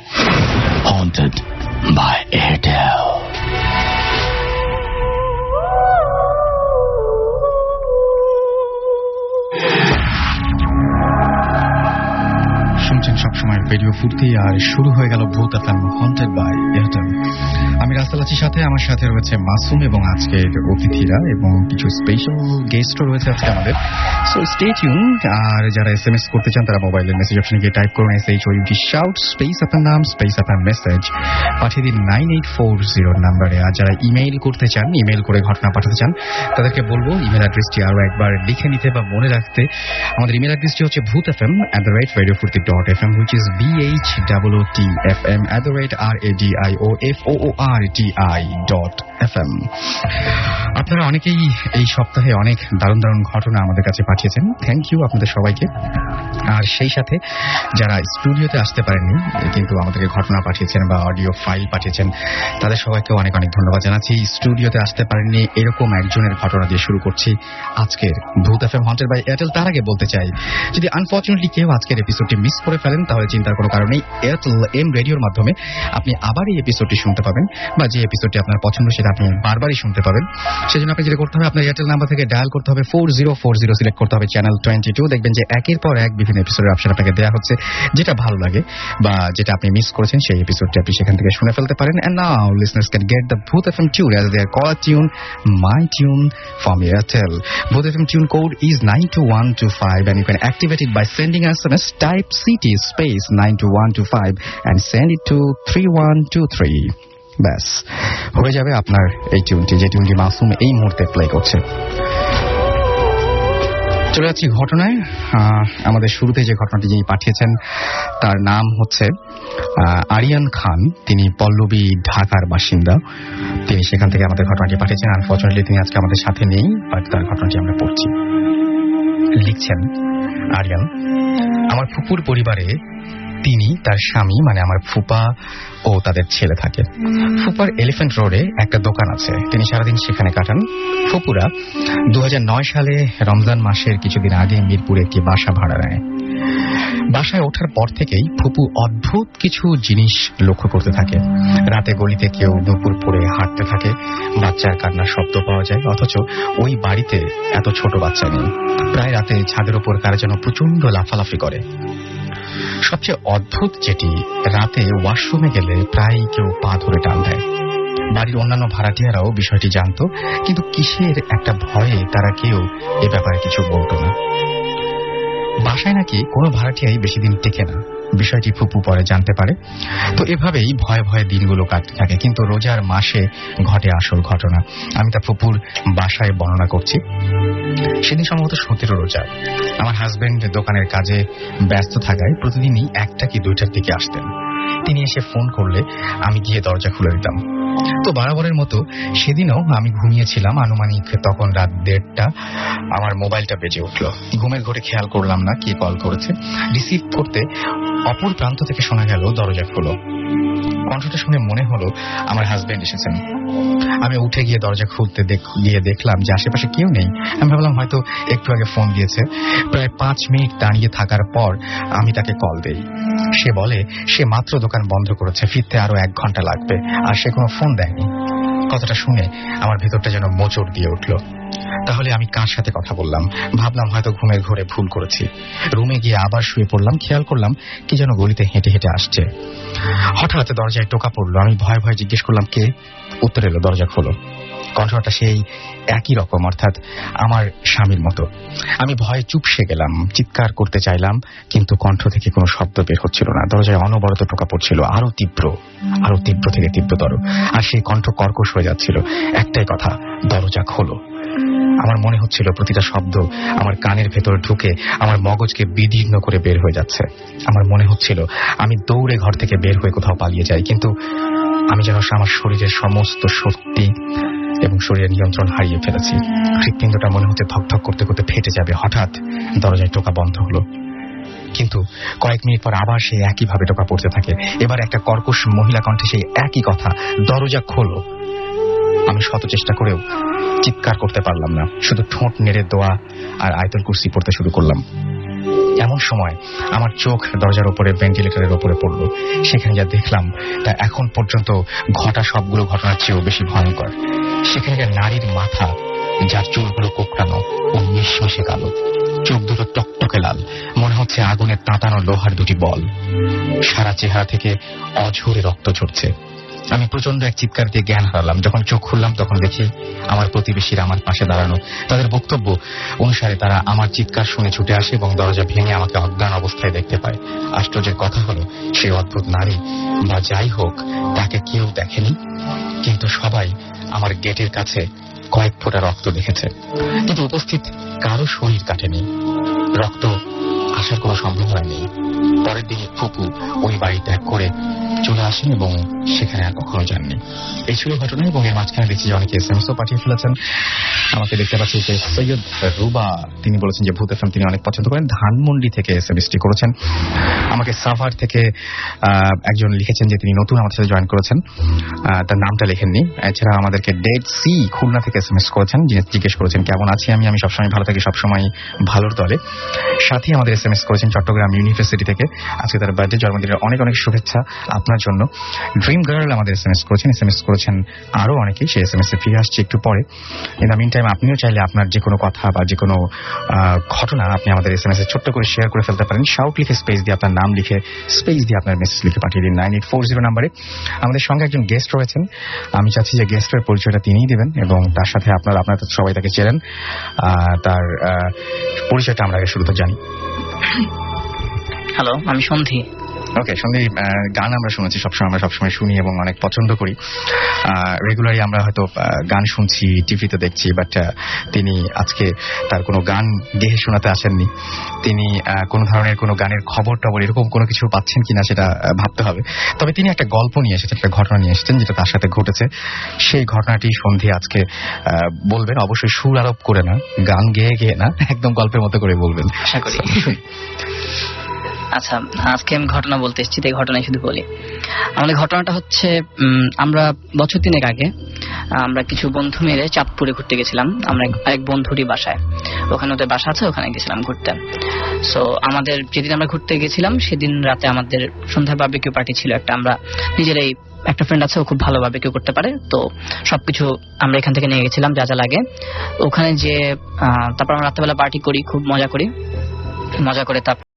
Haunted by Airtel. Radio ফুর্তি আর শুরু হয়ে গেল ভূত এফএম হন্টেড বাই এয়ারটেল আমি রাস্তাল সাথে, আমার সাথে রয়েছে মাসুম এবং আজকের অতিথিরা এবং কিছু স্পেশাল গেস্টও রয়েছে আজকে আমাদের। সো স্টে টিউন আর যারা এস এম এস করতে চান, তারা মোবাইলের মেসেজ অপশনে গিয়ে টাইপ করুন S H O U T shout space আপনার নাম স্পেস আপনার মেসেজ পাঠিয়ে দিন নাইন এইট ফোর জিরো নাম্বারে আর যারা ইমেইল করতে চান ইমেইল করে ঘটনা পাঠাতে চান, তাদেরকে বলব ইমেল অ্যাড্রেসটি আরও একবার লিখে নিতে বা মনে রাখতে। আমাদের ইমেল অ্যাড্রেসটি হচ্ছে Bhoot F M at the rate radio Foorti dot F M which is T I dot F M আপনারা অনেকেই এই সপ্তাহে অনেক দারুণ দারুণ ঘটনা আমাদের কাছে পাঠিয়েছেন। থ্যাংক ইউ আপনাদের সবাইকে। আর সেই সাথে যারা স্টুডিওতে আসতে পারেননি কিন্তু আমাদেরকে ঘটনা পাঠিয়েছেন বা অডিও ফাইল পাঠিয়েছেন, তাদের সবাইকে অনেক অনেক ধন্যবাদ জানাচ্ছি। স্টুডিওতে আসতে পারেননি, এরকম একজনের ঘটনা দিয়ে শুরু করছি আজকের Bhoot F M haunted by Airtel তার আগে বলতে চাই, যদি আনফর্চুনেটলি কেউ আজকের এপিসোডটি মিস করে ফেলেন, তাহলে চিন্তার কোনো কারণ নেই। এয়ারটেল এম রেডিওর মাধ্যমে আপনি আবার এই এপিসোডটি শুনতে পাবেন বা যে এপিসোডটি আপনার পছন্দ সেটা আপনি বারবারই শুনতে পাবেন। সেজন্য আপনি যেটা করতে হবে, আপনার এয়ারটেল নাম্বার থেকে ডায়াল করতে হবে four zero four zero select করতে হবে চ্যানেল টোয়েন্টি টু দেখবেন যে একের পর এক বিভিন্ন এপিসোডের অপশন আপনাকে দেওয়া হচ্ছে, যেটা ভালো লাগে বা যেটা আপনি মিস করেছেন, সেই এপিসোডটি আপনি সেখান থেকে শুনে ফেলতে পারেন। And now listeners can get the Bhoot FM tune as their caller tune my tune from Airtel Bhoot FM tune code is nine two one two five you can activate it by sending SMS type CT space 92125 and send it to 3123 ব্যাস, হয়ে যাবে আপনার এই টিউনটি যে টিউনটি মাসুম এই মুহূর্তে play করছে। চলে যাচ্ছি ঘটনায়। আমাদের শুরুতে যে ঘটনাটি যিনি পাঠিয়েছেন, তার নাম হচ্ছে আরিয়ান খান। তিনি পল্লবী ঢাকার বাসিন্দা। তিনি সেখান থেকে আমাদের ঘটনাটি পাঠিয়েছেন। আনফর্চুনেটলি তিনি আজকে আমাদের সাথে নেই বাট তার ঘটনাটি আমরা পড়ছি। লিখছেন, আরিয়ান, আমার ফুপুর পরিবারে তিনি তার স্বামী মানে আমার ফুপা ও তাদের ছেলে থাকে। ফুপার এলিফ্যান্ট রোডে একটা দোকান আছে। তিনি সারাদিন সেখানে কাটান। ফুপুরা দু হাজার নয় সালে রমজান মাসের কিছুদিন আগে মিরপুরে একটি বাসা ভাড়া নেয়। বাসায় ওঠার পর থেকেই ফুপু অদ্ভুত কিছু জিনিস লক্ষ্য করতে থাকে। রাতে গলিতে কেউ দুপুর পরে হাঁটতে থাকে। বাচ্চার কান্নার শব্দ পাওয়া যায়। অথচ ওই বাড়িতে এত ছোট বাচ্চা নেই। প্রায় রাতে ছাদের ওপর কারা যেন প্রচণ্ড লাফালাফি করে। সবচেয়ে অদ্ভুত যেটি, রাতে ওয়াশরুমে গেলে প্রায় কেউ পা ধরে টান দেয়। বাড়ির অন্যান্য ভাড়াটিয়ারাও বিষয়টি জানত, কিন্তু কিসের একটা ভয়ে তারা কেউ এ ব্যাপারে কিছু বলত না। বাসায় নাকি কোনো ভাড়াটিয়াই বেশি দিন টেকে না। বিষয়টি ফুপু পরে জানতে পারে। তো এভাবেই ভয়ে ভয়ে দিনগুলো কাটতে থাকে। কিন্তু রোজার মাসে ঘটে আসল ঘটনা। আমি তা ফুপুর বাসায় বর্ণনা করছি। সেদিন সম্ভবত সতেরো রোজা। আমার হাজবেন্ড দোকানের কাজে ব্যস্ত থাকায় প্রতিদিনই একটা কি দুইটার দিকে আসতেন। তিনি এসে ফোন করলে আমি গিয়ে দরজা খুলে দিতাম। তো বরাবরের মতো সেদিনও আমি ঘুমিয়েছিলাম। আনুমানিক তখন রাত দেড়টা আমার মোবাইলটা বেজে উঠল। ঘুমের ঘরে খেয়াল করলাম না কে কল করেছে। রিসিভ করতে অপর প্রান্ত থেকে শোনা গেল, দরজা খুলো। কণ্ঠটা শুনে মনে হলো আমার হাজবেন্ড এসেছেন। আমি উঠে গিয়ে দরজা খুলতে গিয়ে দেখলাম যে আশেপাশে কেউ নেই। আমি ভাবলাম হয়তো একটু আগে ফোন দিয়েছে। প্রায় পাঁচ মিনিট দাঁড়িয়ে থাকার পর আমি তাকে কল দেই। সে বলে, সে মাত্র দোকান বন্ধ করেছে, ফিরতে আরও এক ঘণ্টা লাগবে। আর সে কোনো ফোন দেয়নি। কথাটা শুনে আমার ভেতরটা যেন মোচড় দিয়ে উঠল। তাহলে আমি কার সাথে কথা বললাম? ভাবলাম হয়তো ঘুমের ঘরে ভুল করেছি। রুমে গিয়ে আবার শুয়ে পড়লাম, খেয়াল করলাম কি যেন গলিতে হেঁটে হেঁটে আসছে। হঠাৎ দরজায় টোকা পড়ল। আমি ভয় ভয় জিজ্ঞেস করলাম, কে? উত্তর এলো, দরজা খোলো। কণ্ঠটা সেই একই রকম, অর্থাৎ আমার স্বামীর মতো। আমি ভয়ে চুপসে গেলাম, চিৎকার করতে চাইলাম, কিন্তু কণ্ঠ থেকে কোনো শব্দ বের হচ্ছিল না। দরজায় অনবরত টোকা পড়ছিল, আরও তীব্র আরও তীব্র থেকে তীব্রতর। আর সেই কণ্ঠ কর্কশ হয়ে যাচ্ছিল। একটাই কথা, দরজা খোলো। আমার মনে হচ্ছিল প্রতিটা শব্দ আমার কানের ভেতর ঢুকে আমার মগজকে বিদীর্ণ করে বের হয়ে যাচ্ছে। আমার মনে হচ্ছিল, আমি দৌড়ে ঘর থেকে বের হয়ে কোথাও পালিয়ে যাই, কিন্তু আমি যেন আমার শরীরের সমস্ত শক্তি এবং শরীরের নিয়ন্ত্রণ হারিয়ে ফেলেছি। হৃৎপিণ্ডটা মনে হচ্ছে ধকধক করতে করতে ফেটে যাবে হঠাৎ। দরজায় টোকা বন্ধ হলো। কিন্তু কয়েক মিনিট পর আবার সেই একইভাবে টোকা পড়তে থাকে। এবার একটা কর্কশ মহিলা কণ্ঠে সেই একই কথা, দরজা খোলো। আমি শত চেষ্টা করেও চিৎকার করতে পারলাম না। শুধু ঠোঁট নেড়ে দোয়া আর আয়তল কুর্সি পড়তে শুরু করলাম। এমন সময় আমার চোখ দরজার উপরে ভেন্টিলেটরের উপরে পড়ল। সেখানে যা দেখলাম তা এখন পর্যন্ত ঘটা সবগুলো ঘটনার চেয়েও বেশি ভয়ঙ্কর। সেখানকার নারীর মাথা, যার চুলগুলো কোকড়ানো ও মিশমিশে কালো। চোখ দুটো টকটকে লাল। মনে হচ্ছে আগুনের তাঁতানো লোহার দুটি বল। সারা চেহারা থেকে অঝরে রক্ত ঝরছে। আমি প্রচণ্ড এক চিৎকার দিয়ে জ্ঞান হারালাম। যখন চোখ খুললাম, তখন দেখি আমার প্রতিবেশীরা আমার পাশে দাঁড়ানো। তাদের বক্তব্য অনুসারে তারা আমার চিৎকার শুনে ছুটে আসে এবং দরজা ভেঙে আমাকে অজ্ঞান অবস্থায় দেখতে পায়। আশ্চর্যের কথা হলো, সেই অদ্ভুত নারী বা যাই হোক, তাকে কেউ দেখেনি? কিন্তু সবাই আমার গেটের কাছে কয়েক ফোঁটা রক্ত দেখেছে। কিন্তু উপস্থিত কারও শরীর কাটেনি। রক্ত আসার কোনো সম্ভাবনা নেই। পরের দিনে ফুপু ওই বাড়ি ত্যাগ করে চলে আসেন এবং সেখানে আর কখনো যাননি। এই ছিল ঘটনা এবং এর মাঝখানে দেখছি যে অনেকে এস এম পাঠিয়ে ফেলেছেন। আমাকে দেখতে পাচ্ছি যে সৈয়দ রুবা, তিনি বলেছেন যে ভূত এফএম তিনি অনেক পছন্দ করেন। ধানমন্ডি থেকে এস এম করেছেন। আমাকে সাভার থেকে একজন লিখেছেন যে তিনি নতুন আমাদের সাথে জয়েন করেছেন। তার নামটা লেখেননি। এছাড়া আমাদেরকে ডেড সি খুলনা থেকে এস এম এস করেছেন, যিনি জিজ্ঞেস করেছেন, কেমন আছি আমি? আমি সবসময় ভালো থাকি, সবসময় ভালোর দলে। সাথে আমাদের এস এম এস করেছেন চট্টগ্রাম ইউনিভার্সিটি থেকে। আজকে তার বার্থডে জন্মদিনের অনেক অনেক শুভেচ্ছা। আপনার জন্য। ড্রিম গার্ল আমাদের এস এম এস করেছেন। এস এম এস করেছেন আরও অনেকেই। সেই এস এম এস এ ফিরে আসছে একটু পরে। ইন দ্য মিন টাইম আপনিও চাইলে আপনার যে কোনো কথা বা যে কোনো ঘটনা আপনি আমাদের এস এম এস ছোট্ট করে শেয়ার করে ফেলতে পারেন। শাউট লিখে স্পেস দিয়ে আপনার নাম লিখে স্পেস দিয়ে আপনার মেসেজ লিখে পাঠিয়ে দিন। নাইন এইট ফোর জিরো নাম্বারে আমাদের সঙ্গে একজন গেস্ট রয়েছেন। আমি চাচ্ছি যে গেস্টের পরিচয়টা তিনিই দেবেন এবং তার সাথে আপনার আপনার সবাই তাকে চেনেন। তার পরিচয়টা আমরা আগে শুরুতে জানি। হ্যালো আমি সন্ধি। ওকে সঙ্গে গান আমরা শুনেছি সবসময় আমরা সবসময় শুনি এবং অনেক পছন্দ করি। রেগুলারই আমরা হয়তো গান শুনছি টিভিতে দেখছি বাট তিনি আজকে তার কোনো গান গেহে শোনাতে আসেননি। তিনি কোনো ধরনের কোনো গানের খবর টবর এরকম কোনো কিছু পাচ্ছেন কিনা সেটা ভাবতে হবে। তবে তিনি একটা গল্প নিয়ে এসেছেন একটা ঘটনা নিয়ে এসেছেন যেটা তার সাথে ঘটেছে। সেই ঘটনাটি সন্ধি আজকে বলবেন। অবশ্যই সুর আরোপ করে না গান গেয়ে গেয়ে না একদম গল্পের মতো করে বলবেন। আশা করি। আচ্ছা আজকে আমি ঘটনা বলতে এসেছি তাই ঘটনাই শুধু বলি। আমাদের ঘটনাটা হচ্ছে আমরা বছর তিনেক আগে, আমরা কিছু বন্ধু মিলে চাঁদপুরে ঘুরতে গেছিলাম। আমরা এক- বন্ধুরই বাসায়। ওখানে ওদের বাসা আছে, ওখানে গেছিলাম ঘুরতে। সো আমাদের যেদিন আমরা ঘুরতে গেছিলাম, সেদিন রাতে আমাদের সন্ধ্যা বার্বিকিউ পার্টি ছিল একটা। আমরা নিজেরাই, একটা ফ্রেন্ড আছে, ও খুব ভালো বার্বিকিউ করতে পারে। তো সবকিছু আমরা এখান থেকে নিয়ে গেছিলাম, যা যা লাগে। ওখানে যে তারপর আমরা রাত্রেবেলা পার্টি করি, খুব মজা করি। মজা করে তারপর